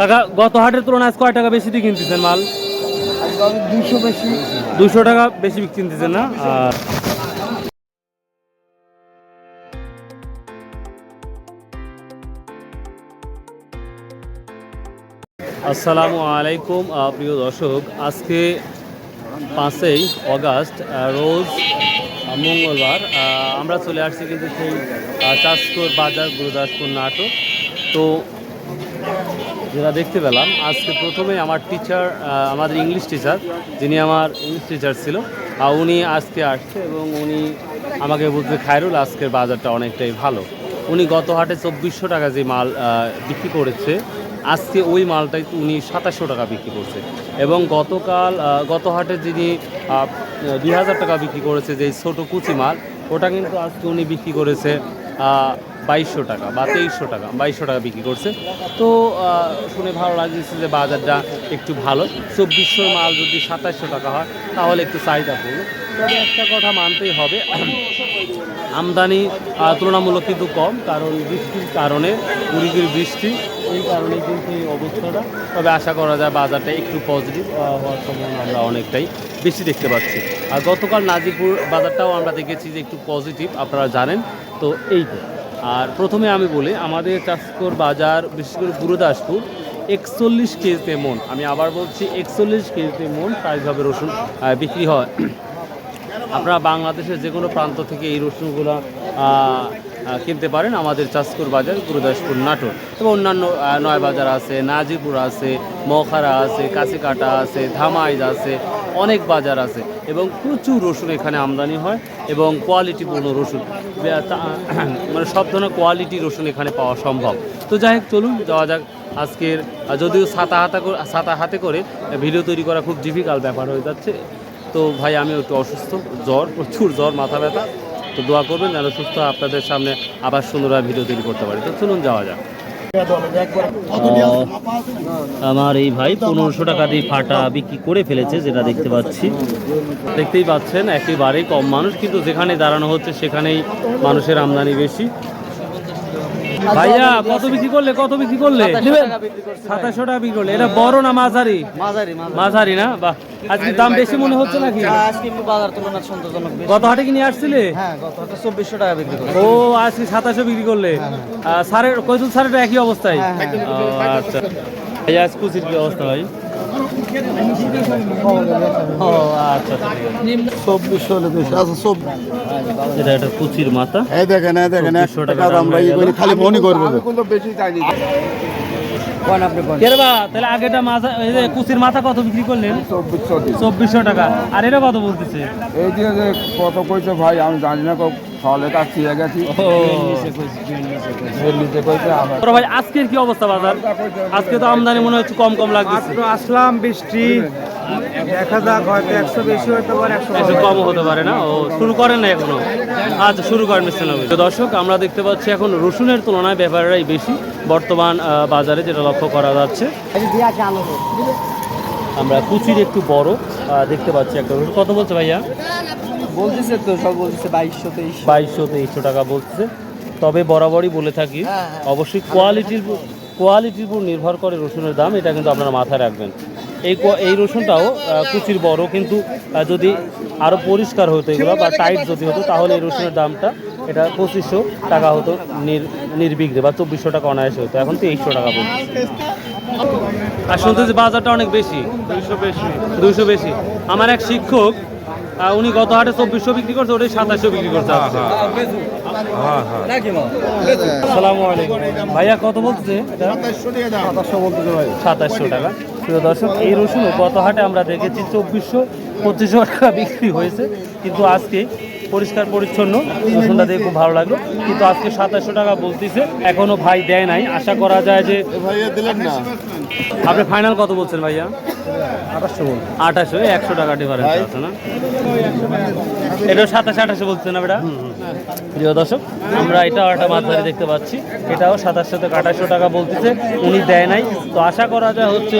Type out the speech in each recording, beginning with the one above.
কাকা, গত হাটের তুলনায় আজ কয় টাকা বেশি দিয়ে কিনতেছেন মাল? দুশো বেশি দুশো টাকা বেশি কিনতেছেন, না? আর আসসালামু আলাইকুম প্রিয় দর্শক। আজকে পাঁচই অগাস্ট রোজ মঙ্গলবার আমরা চলে আসছি কিন্তু সেই চাষকর বাজার, গুরুদাসপুর নাটক। তো যেটা দেখতে পেলাম, আজকে প্রথমে আমার টিচার আমাদের ইংলিশ টিচার যিনি আমার ইংলিশ টিচার ছিল উনি আজকে আসছে এবং উনি আমাকে বলতে খায়রুল, আজকের বাজারটা অনেকটাই ভালো। উনি গত হাটে চব্বিশশো টাকা যে মাল বিক্রি করেছে, আজকে ওই মালটাই উনি সাতাশশো টাকা বিক্রি করছে। এবং গতকাল গত হাটে যিনি দুই হাজার টাকা বিক্রি করেছে, যে ছোটো কুচি মাল, ওটা কিন্তু আজকে উনি বিক্রি করেছে বাইশশো টাকা বা তেইশশো টাকা, বাইশশো টাকা বিক্রি করছে। তো শুনে ভালো লাগছে যে বাজারটা একটু ভালো। চব্বিশশো মাল যদি সাতাশশো টাকা হয়, তাহলে একটু চাহিদা পড়বে। তবে একটা কথা মানতেই হবে, আমদানি তুলনামূলক কিন্তু কম, কারণ বৃষ্টির কারণে উড়িগুড়ি বৃষ্টি, এই কারণে কিন্তু এই অবস্থাটা। তবে আশা করা যায় বাজারটা একটু পজিটিভ হওয়ার সম্ভাবনা আমরা অনেকটাই বেশি দেখতে পাচ্ছি। আর গতকাল নাজিপুর বাজারটাও আমরা দেখেছি যে একটু পজিটিভ আপনারা জানেন। তো এই আর প্রথমে আমি বলি, আমাদের চাষকর বাজার, বিশেষ করে গুরুদাসপুর, একচল্লিশ কেজিতে মন। আমি আবার বলছি, একচল্লিশ কেজিতে মন প্রায়ভাবে রসুন বিক্রি হয়। আপনারা বাংলাদেশের যে কোনো প্রান্ত থেকে এই রসুনগুলো কিনতে পারেন আমাদের চাষকুর বাজার, গুরুদাসপুর, নাটোর। এবং অন্যান্য নয় বাজার আছে, নাজিপুর আছে, মখারা আছে কাছিকাটা আছে ধামাইজ আছে অনেক বাজার আছে এবং প্রচুর রসুন এখানে আমদানি হয় এবং কোয়ালিটিপূর্ণ রসুন। মানে সব ধরনের কোয়ালিটি রসুন এখানে পাওয়া সম্ভব। তো যাই হোক, চলুন, যাওয়া যাক আজকের যদিও ছাতা হাতা করে, ছাতা হাতে করে ভিডিও তৈরি করা খুব ডিফিকাল্ট ব্যাপার হয়ে যাচ্ছে। তো ভাই আমি একটু অসুস্থ, জ্বর, প্রচুর জ্বর, মাথা ব্যথা। তো দোয়া করবেন যেন সুস্থ আপনাদের সামনে আবার সুন্দরভাবে ভিডিও তৈরি করতে পারি। তো চলুন, যাওয়া যাক। আমার এই ভাই পনেরোশো টাকা দিয়ে ফাটা বিক্রি করে ফেলেছে, যেটা দেখতে পাচ্ছি। দেখতেই পাচ্ছেন, একেবারেই কম মানুষ, কিন্তু যেখানে দাঁড়ানো হচ্ছে সেখানেই মানুষের আমদানি বেশি। ভাইয়া কত বিক্রি করলে কত বিক্রি করলে? সাতাশশো টাকা বিক্রি করলে। এটা বড় না মাঝারি? মাঝারি না? বাহ। আজকে দাম বেশি মনে হচ্ছে নাকি? আজকে একটু বাজার তুলনা সন্তোষজনক গত হাটে কি নিয়ে আসছিলে? হ্যাঁ গত চব্বিশশো টাকা বিক্রি করে ও আজকে সাতাশো বিক্রি করলে। স্যারের কৈতুল স্যারের একই অবস্থায়? হ্যাঁ, হ্যাঁ। আচ্ছা। ভাইয়া আজ কুচির কি অবস্থা ভাই? চব্বিশশো বেশি আচ্ছা চব্বিশ। এটা একটা কুচির মাথা। এই দেখেন এই দেখেন এক 2400 টাকা আমরা। খালি মনে করব। তাহলে আগেটা মাথা কুচির মাথা কত বিক্রি করলেন? চব্বিশশো চব্বিশশো টাকা। আর এটা কত বলতেছে? এই যে যে কত কইছে ভাই আমি জানি না ছিঁড়ে গেছি। বড় ভাই আজকের কি অবস্থা বাজার? আজকে তো আমদানি মনে হচ্ছে কম কম লাগতেছে। তো আসলাম বৃষ্টি। দেখা যাক হয়তো একশো বেশি হতে পারে একশো কম হতে পারে। না? ও শুরু করেন না এখনও? আচ্ছা শুরু করেন মিস্টার নবী। দর্শক আমরা দেখতে পাচ্ছি এখন রসুনের তুলনায় ব্যাপারটাই বেশি বর্তমান আহ, বাজারে যেটা লক্ষ্য করা যাচ্ছে। আমরা কুচির একটু বড় আহ, দেখতে পাচ্ছি একটা রসুন। কত বলছে ভাইয়া? বলতেছে তো সব বলতেছে বাইশশো তেইশ বাইশশো তেইশশো টাকা বলছে তবে বরাবরই বলে থাকি হ্যাঁ, হ্যাঁ। অবশ্যই কোয়ালিটির কোয়ালিটির উপর নির্ভর করে রসুনের দাম এটা কিন্তু আপনারা মাথায় রাখবেন। এই কোয়া- এই রসুনটাও কুচির বড় কিন্তু যদি আরও পরিষ্কার হতো এগুলো বা টাইট যদি হতো তাহলে এই রসুনের দামটা এটা পঁচিশশো টাকা হতো নির নির্বিঘ্নে বা চব্বিশশো টাকা অনায়াসে হতো। এখন তেইশশো টাকা বলছে। আর শুনতেছি বাজারটা অনেক বেশি। দুইশো বেশি। দুইশো বেশি। আমার এক শিক্ষক উনি গত হাটে চব্বিশশো বিক্রি করছে ওটাই সাতাশশো বিক্রি করছে আজকে। আসসালামু ভাইয়া কত বলছে সাতাশশো টাকা। প্রিয় দর্শক এই রসুন গত হাটে আমরা দেখেছি চব্বিশশো পঁচিশশো টাকা বিক্রি হয়েছে। কিন্তু আজকে পরিষ্কার পরিচ্ছন্ন। রসুনটা দেখে খুব ভালো লাগল। কিন্তু আজকে সাতাশশো টাকা বলতেছে এখনও ভাই দেয় নাই। আশা করা যায় যে আপনি ফাইনাল কত বলছেন ভাইয়া? আঠাশশো একশো টাকা ডিফারেন্স আছে না? এটাও সাতাশে আঠাশে বলছেন না বেটা? প্রিয় দর্শক আমরা এটাও একটা মাঝারি দেখতে পাচ্ছি। এটাও সাতাশশো থেকে আঠাশশো টাকা বলতেছে উনি দেয় নাই। তো আশা করা যায় হচ্ছে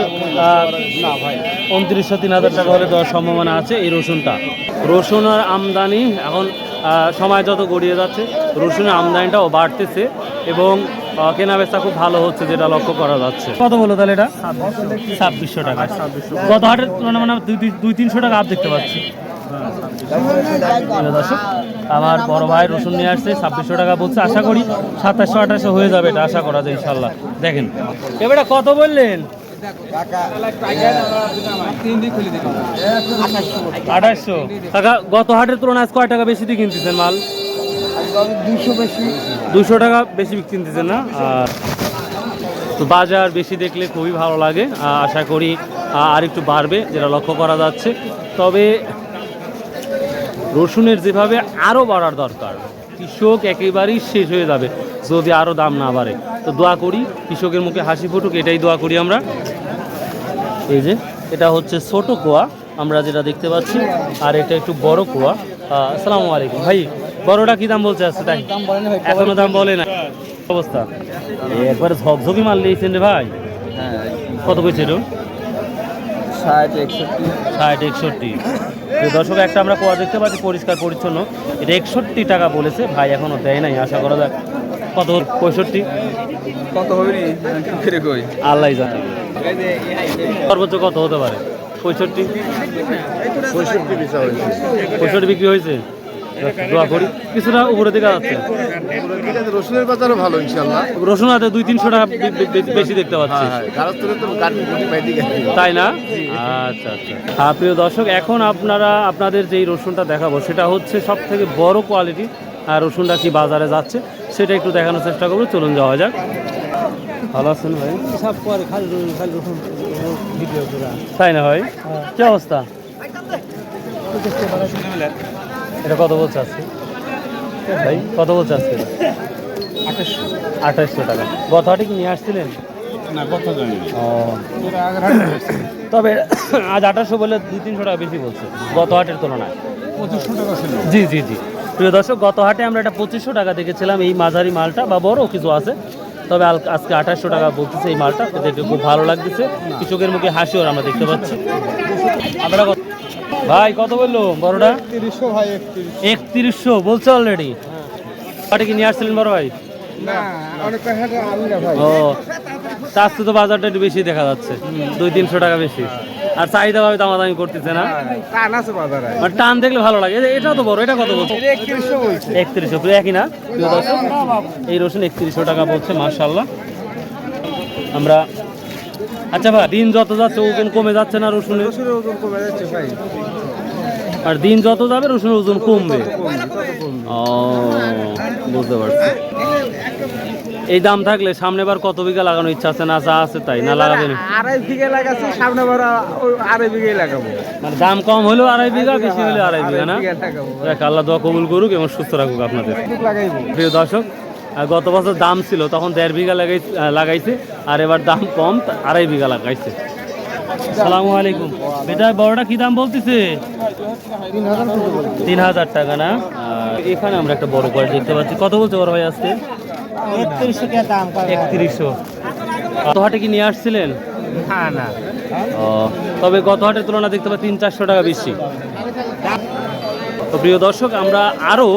না ভাই উনত্রিশশো তিন হাজার টাকা হলে দেওয়ার সম্ভাবনা আছে এই রসুনটা। রসুনের আমদানি এখন সময় যত গড়িয়ে যাচ্ছে রসুনের আমদানিটাও বাড়তেছে এবং কেনা বেচা খুব ভালো হচ্ছে যেটা লক্ষ্য করা যাচ্ছে। কত বলো তাহলে এটা? ছাব্বিশশো। টাকা। কত হাটের তুলনায় মানে দুই তিনশো টাকা আপ দেখতে পাচ্ছি। আমার বড় ভাই রসুন নিয়ে আসছে ছাব্বিশশো টাকা বলছে। আশা করি সাতাশশো আঠাশশো হয়ে যাবে এটা আশা করা যায় ইনশাল্লাহ দেখেন। এবারে কত বললেন? আঠাশশো। টাকা গত হাটের তুলনায় আজ কয় টাকা বেশি দিয়ে কিনতেছেন মাল? দুশো টাকা বেশি কিনতেছেন না? আর তো বাজার বেশি দেখলে খুবই ভালো লাগে। আশা করি আর একটু বাড়বে, যেটা লক্ষ্য করা যাচ্ছে। তবে রসুনের যেভাবে আরও বাড়ার দরকার, কৃষক একেবারেই শেষ হয়ে যাবে যদি আরও দাম না বাড়ে। তো দোয়া করি, কৃষকের মুখে হাসি ফুটুক, এটাই দোয়া করি আমরা। এই যে, এটা হচ্ছে ছোট কুয়া, আমরা যেটা দেখতে পাচ্ছি, আর এটা একটু বড় কুয়া। আসসালামু আলাইকুম। ভাই বড়টা কি দাম বলছে আজকে? তাই এখনও দাম বলে না অবস্থা? একবারে ঝকঝকি মাল দিয়েছেন রে ভাই? হ্যাঁ। কত কইছে এটা ষাট একষট্টি। ষাট একষট্টি। দর্শক একটা আমরা কোয়া দেখতে পাচ্ছি পরিষ্কার পরিচ্ছন্ন। এটা একষট্টি টাকা বলেছে ভাই এখনও দেয় নাই আশা করা যাক কত পঁয়ষট্টি? কত হবে নি? ফিরে কই? আল্লাহ জানে। সর্বোচ্চ কত হতে পারে? পঁয়ষট্টি? পঁয়ষট্টি পিসা হয়েছে। পঁয়ষট্টি বিক্রি হয়েছে? দোয়া করি। কিছুটা উপরে দিকে যাচ্ছে রসুনের বাজারও ভালো ইনশাল্লাহ রসুন হাতে দুই তিনশো টাকা বেশি দেখতে পাচ্ছি। কুটি পাই দিকে তাই না? আচ্ছা আচ্ছা। হ্যাঁ প্রিয় দর্শক এখন আপনারা আপনাদের যেই রসুনটা দেখাবো সেটা হচ্ছে সব থেকে বড় কোয়ালিটি আর রসুনটা কি বাজারে যাচ্ছে সেটা একটু দেখানোর চেষ্টা করব। চলুন যাওয়া যাক। ভালো আছেন ভাই? সব পরে খালি খালি রসুন তাই না ভাই? কি অবস্থা? এটা কত বলছে আজকে? ভাই কত বলছে আজকে? আঠাশশো টাকা। গত হাটে কি নিয়ে আসছিলেন? না কত জানি ও। তবে আজ আঠাশশো বলে দুই তিনশো টাকা বেশি বলছে গত হাটের তুলনায়। পঁচিশশো টাকা ছিল। জি জি জি। প্রিয় দর্শক গত হাটে আমরা একটা পঁচিশশো টাকা দেখেছিলাম এই মাঝারি মালটা বা বড় কিছু আছে। তবে আজকে আঠাশশো টাকা বলতেছে এই মালটা। খুব ভালো লাগতেছে। কৃষকের মুখে হাসিও আমরা দেখতে পাচ্ছি। কত ভাই কত বলল বড়টা? ভাই একত্রিশশো। বলছে অলরেডি হাটে কি নিয়ে আসছিলেন বড় ভাই? ও আজকে তো বাজারটা একটু বেশি দেখা যাচ্ছে। দুই তিনশো টাকা বেশি। আর চাহিদা ভাবে দামাদামি করতেছে না? টান আছে বাজারে। মানে টান দেখলে ভালো লাগে। এটা তো বড় এটা কত বলছে? একত্রিশশো বলছে। একত্রিশশো প্রিয় একই না? প্রিয় দর্শক এই রসুন একত্রিশশো টাকা বলছে মার্শাল্লাহ আমরা আচ্ছা ভাই দিন যত যাচ্ছে ওজন কমে যাচ্ছে না রসুনের? রসুনের ওজন কমে যাচ্ছে ভাই। আর দিন যত যাবে রসুনের ওজন কমবে? ও বুঝতে পারছি। এই দাম থাকলে সামনে বার কত বিঘা লাগানো ইচ্ছা আছে? না যা আছে তাই না লাগাবেন আড়াই বিঘে লাগাচ্ছি সামনে বড় আড়াই বিঘে লাগাবো। মানে দাম কম হলেও আড়াই বিঘা বেশি হলে আড়াই বিঘা না? দেখ আল্লাহ দোয়া কবুল করুক এবং সুস্থ রাখুক আপনাদের। প্রিয় দর্শক গত বছর দাম ছিল তখন দেড় বিঘা লাগাই লাগাইছে আর এবার দাম কম আড়াই বিঘা লাগাইছে। সালামু আলাইকুম। এটা বড়টা কি দাম বলতেছে? তিন হাজার টাকা না? এখানে আমরা একটা বড় কোয়ালিটি দেখতে পাচ্ছি। কত বলছে বড় ভাই আজকে? দাম একত্রিশশো। গত হাটে কি নিয়ে আসছিলেন? না না। ও তবে গত হাটের তুলনা দেখতে পাচ্ছি তিন চারশো টাকা বেশি। তো প্রিয় দর্শক আমরা আরও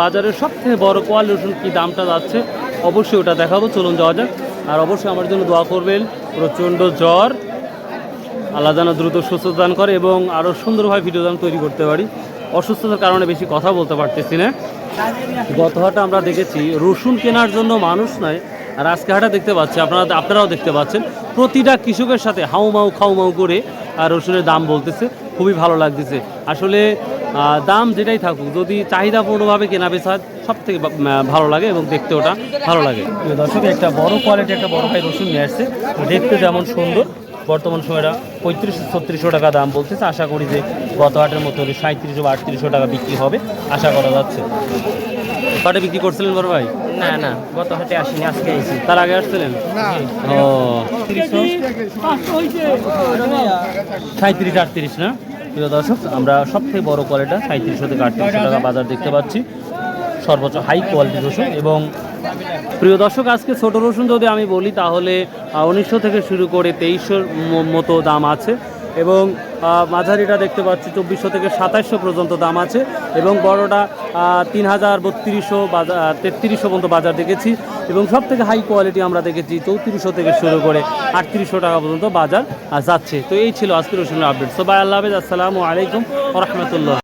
বাজারের সব থেকে বড় কোয়াল রসুন কী দামটা যাচ্ছে, অবশ্যই ওটা দেখাবো। চলুন যাওয়া যাক। আর অবশ্যই আমার জন্য দোয়া করবেন, প্রচণ্ড জ্বর। আল্লাহ যেন দ্রুত সুস্থ দান করে এবং আরও সুন্দরভাবে ভিডিও দান তৈরি করতে পারি। অসুস্থতার কারণে বেশি কথা বলতে পারতেছি না। গত হাটে আমরা দেখেছি, রসুন কেনার জন্য মানুষ নয় আর আজকে হাটে দেখতে পাচ্ছি, আপনারা আপনারাও দেখতে পাচ্ছেন, প্রতিটা কৃষকের সাথে হাউমাউ খাউমাউ করে, আর রসুনের দাম বলতেছে, খুবই ভালো লাগতেছে। আসলে দাম যেটাই থাকুক যদি চাহিদাপূর্ণভাবে কেনা বেচা সব থেকে ভালো লাগে এবং দেখতে ওটা ভালো লাগে। দর্শক একটা বড় কোয়ালিটি একটা বড় ভাই রসুন নিয়ে আসছে। দেখতে যেমন সুন্দর বর্তমান সময়টা পঁয়ত্রিশশো ছত্রিশশো টাকা দাম বলতেছে। আশা করি যে গত হাটের মতো সাঁত্রিশশো বা আটত্রিশশো টাকা বিক্রি হবে আশা করা যাচ্ছে। কটে বিক্রি করছিলেন বড় ভাই? না না গত হাটে আসিনি আজকে আইছি তার আগে আসছিলেন? ও। সাঁত্রিশ আটত্রিশ না? প্রিয় দর্শক, আমরা সবথেকে বড় কোয়ালিটা সাঁত্রিশশো থেকে আটত্রিশশো টাকা বাজার দেখতে পাচ্ছি। সর্বোচ্চ হাই কোয়ালিটি রসুন এবং প্রিয় দর্শক, আজকে ছোট রসুন যদি আমি বলি, তাহলে উনিশশো থেকে শুরু করে তেইশশোর মতো দাম আছে। এবং মাঝারিটা দেখতে পাচ্ছি চব্বিশশো থেকে সাতাইশশো পর্যন্ত দাম আছে এবং বড়টা তিন হাজার বত্রিশশো বাজার তেত্রিশশো পর্যন্ত বাজার দেখেছি এবং সব থেকে হাই কোয়ালিটি আমরা দেখেছি চৌত্রিশশো থেকে শুরু করে আটত্রিশশো টাকা পর্যন্ত বাজার যাচ্ছে। তো এই ছিল আজকের আপডেট সবাই আল্লাহ আসসালামু আলাইকুম রহমতুল্লাহ।